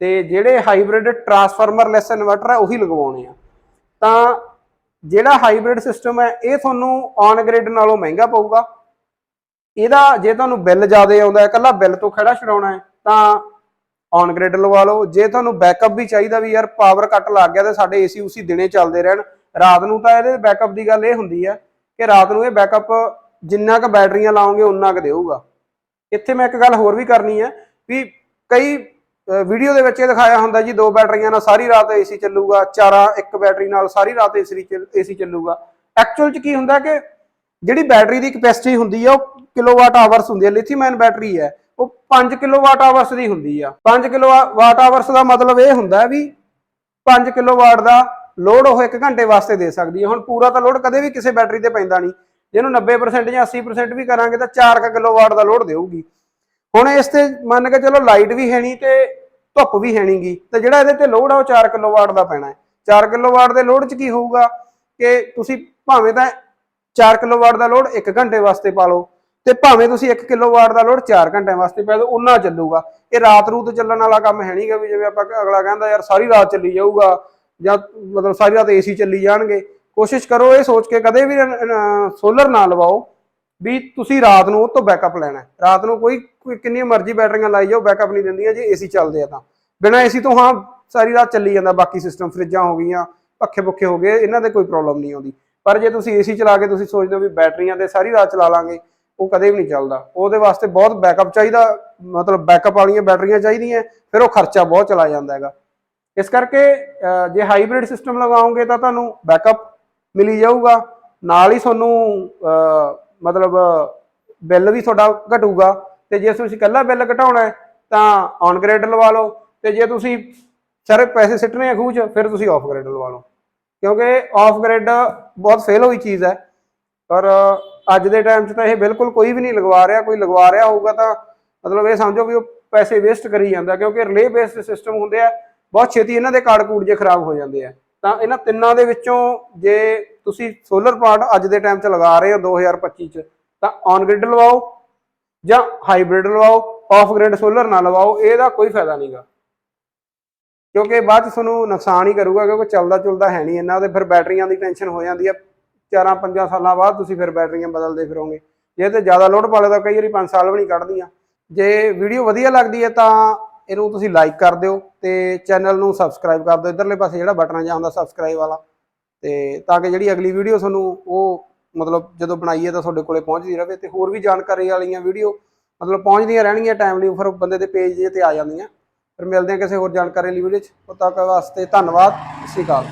ਤੇ ਜਿਹੜੇ ਹਾਈਬ੍ਰਿਡ ਟਰਾਂਸਫਾਰਮਰ ਲੈਸ ਇਨਵਰਟਰ ਹੈ ਉਹੀ ਲਗਵਾਉਣੇ ਆ। ਤਾਂ ਜਿਹੜਾ ਹਾਈਬ੍ਰਿਡ ਸਿਸਟਮ ਹੈ, ਇਹ ਤੁਹਾਨੂੰ ਔਨ ਗ੍ਰਿਡ ਨਾਲੋਂ ਮਹਿੰਗਾ ਪਊਗਾ। ਇਹਦਾ ਜੇ ਤੁਹਾਨੂੰ ਬਿੱਲ ਜ਼ਿਆਦਾ ਆਉਂਦਾ ਹੈ ਇਕੱਲਾ ਬਿੱਲ ਤੋਂ ਖੜਾ ਛਡਾਉਣਾ ਹੈ, ਤਾਂ ਔਨ ਗ੍ਰਿਡ ਲਵਾ ਲਓ। ਜੇ ਤੁਹਾਨੂੰ ਬੈਕਅਪ ਵੀ ਚਾਹੀਦਾ ਵੀ ਯਾਰ ਪਾਵਰ ਕੱਟ ਲੱਗ ਗਿਆ ਤੇ ਸਾਡੇ ਏਸੀ ਉਸੀ ਦਿਨੇ ਚੱਲਦੇ ਰਹਿਣ। ਰਾਤ ਨੂੰ ਤਾਂ ਇਹਦੇ ਬੈਕਅਪ ਦੀ ਗੱਲ ਇਹ ਹੁੰਦੀ ਹੈ ਕਿ ਰਾਤ ਨੂੰ ਇਹ ਬੈਕਅਪ ਜਿੰਨਾ ਕ ਬੈਟਰੀਆਂ ਲਾਉਂਗੇ ਉਨਾ ਕ ਦੇਊਗਾ। ਇੱਥੇ ਮੈਂ ਇੱਕ ਗੱਲ ਹੋਰ ਵੀ ਕਰਨੀ ਹੈ ਵੀ ਕਈ ਵੀਡੀਓ ਦੇ ਵਿੱਚ ਇਹ ਦਿਖਾਇਆ ਹੁੰਦਾ ਜੀ, ਦੋ ਬੈਟਰੀਆਂ ਨਾਲ ਸਾਰੀ ਰਾਤ ਏਸੀ ਚੱਲੂਗਾ, ਚਾਰਾਂ, ਇੱਕ ਬੈਟਰੀ ਨਾਲ ਸਾਰੀ ਰਾਤ ਏਸੀ ਏਸੀ ਚੱਲੂਗਾ। ਐਕਚੁਅਲ ਚ ਕੀ ਹੁੰਦਾ ਕਿ ਜਿਹੜੀ ਬੈਟਰੀ ਦੀ ਕਪੈਸਿਟੀ ਹੁੰਦੀ ਆ, ਉਹ ਕਿਲੋਵਾਟ ਆਵਰਸ ਹੁੰਦੀ ਹੈ ਲਿਥੀਅਮ ਆਇਨ ਬੈਟਰੀ ਹੈ ਉਹ 5 ਕਿਲੋਵਾਟ ਆਵਰਸ ਦੀ ਹੁੰਦੀ ਆ। 5 ਕਿਲੋਵਾਟ ਆਵਰਸ ਦਾ ਮਤਲਬ ਇਹ ਹੁੰਦਾ ਵੀ 5 ਕਿਲੋਵਾਟ ਦਾ ਲੋਡ ਉਹ 1 ਘੰਟੇ ਵਾਸਤੇ ਦੇ ਸਕਦੀ ਹੈ ਹੁਣ ਪੂਰਾ ਤਾਂ ਲੋਡ ਕਦੇ ਵੀ ਕਿਸੇ ਬੈਟਰੀ ਤੇ ਪੈਂਦਾ ਨਹੀਂ। ਜਿਹਨੂੰ 90% ਜਾਂ 80% ਵੀ ਕਰਾਂਗੇ ਤਾਂ 4 ਕਿਲੋਵਾਟ ਦਾ ਲੋਡ ਦੇਊਗੀ। ਹੁਣ ਇਸ ਤੇ ਮੰਨ ਕੇ ਚਲੋ ਲਾਈਟ ਵੀ ਹੈ ਤੇ ਧੁੱਪ ਵੀ ਹੈ ਤੇ ਜਿਹੜਾ ਇਹਦੇ ਤੇ ਲੋਡ ਆ ਉਹ 4 ਕਿਲੋਵਾਟ ਦਾ ਪੈਣਾ ਹੈ। 4 ਕਿਲੋਵਾਟ ਦੇ ਲੋਡ 'ਚ ਕੀ ਹੋਊਗਾ ਕਿ ਤੁਸੀਂ ਭਾਵੇਂ ਤਾਂ 4 ਕਿਲੋਵਾਟ ਦਾ ਲੋਡ 1 ਘੰਟੇ ਵਾਸਤੇ ਪਾ ਲਓ ਤੇ ਭਾਵੇਂ ਤੁਸੀਂ 1 ਕਿਲੋਵਾਟ ਦਾ ਲੋਡ 4 ਘੰਟਿਆਂ ਵਾਸਤੇ ਪਾ ਦਿਓ ਉਨਾ ਚੱਲੂਗਾ। ਇਹ ਰਾਤ ਰੂਤ ਚੱਲਣ ਵਾਲਾ ਕੰਮ ਹੈ ਨਹੀਂਗਾ ਵੀ ਜਿਵੇਂ ਆਪਾਂ ਅਗਲਾ ਕਹਿੰਦਾ ਯਾਰ ਸਾਰੀ ਰਾਤ ਚੱਲੀ ਜਾਊਗਾ ਜਾਂ ਮਤਲਬ ਸਾਰੀ ਰਾਤ ਏਸੀ ਚੱਲੀ ਜਾਣਗੇ। ਕੋਸ਼ਿਸ਼ ਕਰੋ ਇਹ ਸੋਚ ਕੇ ਕਦੇ ਵੀ ਸੋਲਰ ਨਾ ਲਵਾਓ। ਵੀ ਤੁਸੀਂ ਰਾਤ ਨੂੰ ਉਹ ਤੋਂ ਬੈਕਅਪ ਲੈਣਾ ਰਾਤ ਨੂੰ ਕੋਈ ਕੋਈ ਕਿੰਨੀ ਮਰਜ਼ੀ ਬੈਟਰੀਆਂ ਲਾਈ ਜਾਓ ਬੈਕਅਪ ਨਹੀਂ ਦਿੰਦੀਆਂ ਜੇ ਏਸੀ ਚੱਲਦੇ ਆ ਤਾਂ। ਬਿਨਾਂ ਏਸੀ ਤੋਂ ਹਾਂ, ਸਾਰੀ ਰਾਤ ਚੱਲੀ ਜਾਂਦਾ, ਬਾਕੀ ਸਿਸਟਮ ਫਰਿੱਜਾਂ ਹੋ ਗਈਆਂ, ਪੱਖੇ ਪੁੱਖੇ ਹੋ ਗਏ, ਇਹਨਾਂ 'ਤੇ ਕੋਈ ਪ੍ਰੋਬਲਮ ਨਹੀਂ ਆਉਂਦੀ। ਪਰ ਜੇ ਤੁਸੀਂ ਏਸੀ ਚਲਾ ਕੇ ਤੁਸੀਂ ਸੋਚਦੇ ਹੋ ਵੀ ਬੈਟਰੀਆਂ ਤੇ ਸਾਰੀ ਰਾਤ ਚਲਾ ਲਾਂਗੇ, ਉਹ ਕਦੇ ਵੀ ਨਹੀਂ ਚੱਲਦਾ। ਉਹਦੇ ਵਾਸਤੇ ਬਹੁਤ ਬੈਕਅਪ ਚਾਹੀਦਾ, ਮਤਲਬ ਬੈਕਅਪ ਵਾਲੀਆਂ ਬੈਟਰੀਆਂ ਚਾਹੀਦੀਆਂ, ਫਿਰ ਉਹ ਖਰਚਾ ਬਹੁਤ ਚਲਾ ਜਾਂਦਾ ਹੈਗਾ। ਇਸ ਕਰਕੇ ਜੇ ਹਾਈਬ੍ਰਿਡ ਸਿਸਟਮ ਲਗਾਓਗੇ ਤਾਂ ਤੁਹਾਨੂੰ ਬੈਕਅਪ ਮਿਲੀ ਜਾਊਗਾ। ਨਾਲ ਹੀ ਤੁਹਾਨੂੰ ਮਤਲਬ ਬਿੱਲ ਵੀ ਤੁਹਾਡਾ ਘਟੂਗਾ ਤੇ ਜੇ ਤੁਸੀਂ ਇਕੱਲਾ ਬਿੱਲ ਘਟਾਉਣਾ ਹੈ, ਤਾਂ ਔਨ ਗ੍ਰੇਡ ਲਵਾ ਲਓ ਤੇ ਜੇ ਤੁਸੀਂ ਸਾਰੇ ਪੈਸੇ ਸਿੱਟਣੇ ਆ ਖੂਹ 'ਚ, ਫਿਰ ਤੁਸੀਂ ਆਫ ਗ੍ਰੇਡ ਲਵਾ ਲਓ। ਕਿਉਂਕਿ ਆਫ ਗ੍ਰੇਡ ਬਹੁਤ ਫੇਲ ਹੋਈ ਚੀਜ਼ ਹੈ। ਪਰ ਅੱਜ ਦੇ ਟਾਈਮ 'ਚ ਤਾਂ ਇਹ ਬਿਲਕੁਲ ਕੋਈ ਵੀ ਨਹੀਂ ਲਗਵਾ ਰਿਹਾ, ਕੋਈ ਲਗਵਾ ਰਿਹਾ ਹੋਊਗਾ ਤਾਂ ਮਤਲਬ ਇਹ ਸਮਝੋ ਵੀ ਉਹ ਪੈਸੇ ਵੇਸਟ ਕਰੀ ਜਾਂਦਾ, ਕਿਉਂਕਿ ਰਿਲੇ ਬੇਸਡ ਸਿਸਟਮ ਹੁੰਦੇ ਆ, ਬਹੁਤ ਛੇਤੀ ਇਹਨਾਂ ਦੇ ਕਾਰਡ ਕੂੜ ਜੇ ਖਰਾਬ ਹੋ ਜਾਂਦੇ ਆ। ਤਾਂ ਇਹਨਾਂ ਤਿੰਨਾਂ ਦੇ ਵਿੱਚੋਂ ਜੇ ਤੁਸੀਂ ਸੋਲਰ ਪਾਰਟ ਅੱਜ ਦੇ ਟਾਈਮ 'ਚ ਲਗਾ ਰਹੇ ਹੋ 2025 'ਚ, ਤਾਂ ਔਨ ਗ੍ਰਿਡ ਲਵਾਓ ਜਾਂ ਹਾਈਬ੍ਰਿਡ ਲਵਾਓ ਆਫ ਗ੍ਰਿਡ ਸੋਲਰ ਨਾ ਲਵਾਓ, ਇਹਦਾ ਕੋਈ ਫਾਇਦਾ ਨਹੀਂਗਾ ਕਿਉਂਕਿ ਬਾਅਦ 'ਚ ਤੁਹਾਨੂੰ ਨੁਕਸਾਨ ਹੀ ਕਰੂਗਾ, ਕਿਉਂਕਿ ਚੱਲਦਾ ਚੁਲਦਾ ਹੈ ਨਹੀਂ ਇਹਨਾਂ ਦੇ ਫਿਰ ਬੈਟਰੀਆਂ ਦੀ ਟੈਨਸ਼ਨ ਹੋ ਜਾਂਦੀ ਹੈ ਚਾਰਾਂ ਪੰਜਾਂ ਸਾਲਾਂ ਬਾਅਦ ਤੁਸੀਂ ਫਿਰ ਬੈਟਰੀਆਂ ਬਦਲਦੇ ਫਿਰੋਗੇ। ਜੇ ਤੇ ਜ਼ਿਆਦਾ ਲੋਡ ਪਾ ਤਾਂ ਕਈ ਵਾਰੀ 5 ਸਾਲ ਵੀ ਨਹੀਂ ਕੱਢਦੀਆਂ। ਜੇ ਵੀਡੀਓ ਵਧੀਆ ਲੱਗਦੀ ਹੈ ਤਾਂ ਇਹਨੂੰ ਤੁਸੀਂ ਲਾਈਕ ਕਰ ਦਿਓ ਤੇ ਚੈਨਲ ਨੂੰ ਸਬਸਕ੍ਰਾਈਬ ਕਰ ਦਿਓ। ਇਧਰਲੇ ਪਾਸੇ ਜਿਹੜਾ ਬਟਨ ਆ ਜਾਂਦਾ ਸਬਸਕ੍ਰਾਈਬ ਵਾਲਾ। ਤੇ ਤਾਂ ਕਿ ਜਿਹੜੀ ਅਗਲੀ ਵੀਡੀਓ ਤੁਹਾਨੂੰ ਉਹ ਮਤਲਬ ਜਦੋਂ ਬਣਾਈਏ ਤਾਂ ਤੁਹਾਡੇ ਕੋਲੇ ਪਹੁੰਚਦੀ ਰਹੇ ਤੇ ਹੋਰ ਵੀ ਜਾਣਕਾਰੀ ਵਾਲੀਆਂ ਵੀਡੀਓ ਮਤਲਬ ਪਹੁੰਚਦੀਆਂ ਰਹਿਣਗੀਆਂ ਟਾਈਮਲੀ ਫਿਰ ਬੰਦੇ ਦੇ ਪੇਜ ਤੇ ਆ ਜਾਂਦੀਆਂ। ਫਿਰ ਮਿਲਦੇ ਹਾਂ ਕਿਸੇ ਹੋਰ ਜਾਣਕਾਰੀ ਲਈ ਵੀਡੀਓ 'ਚ। ਉਹ ਤੱਕ ਵਾਸਤੇ ਧੰਨਵਾਦ। ਸਤਿ ਸ਼੍ਰੀ ਅਕਾਲ।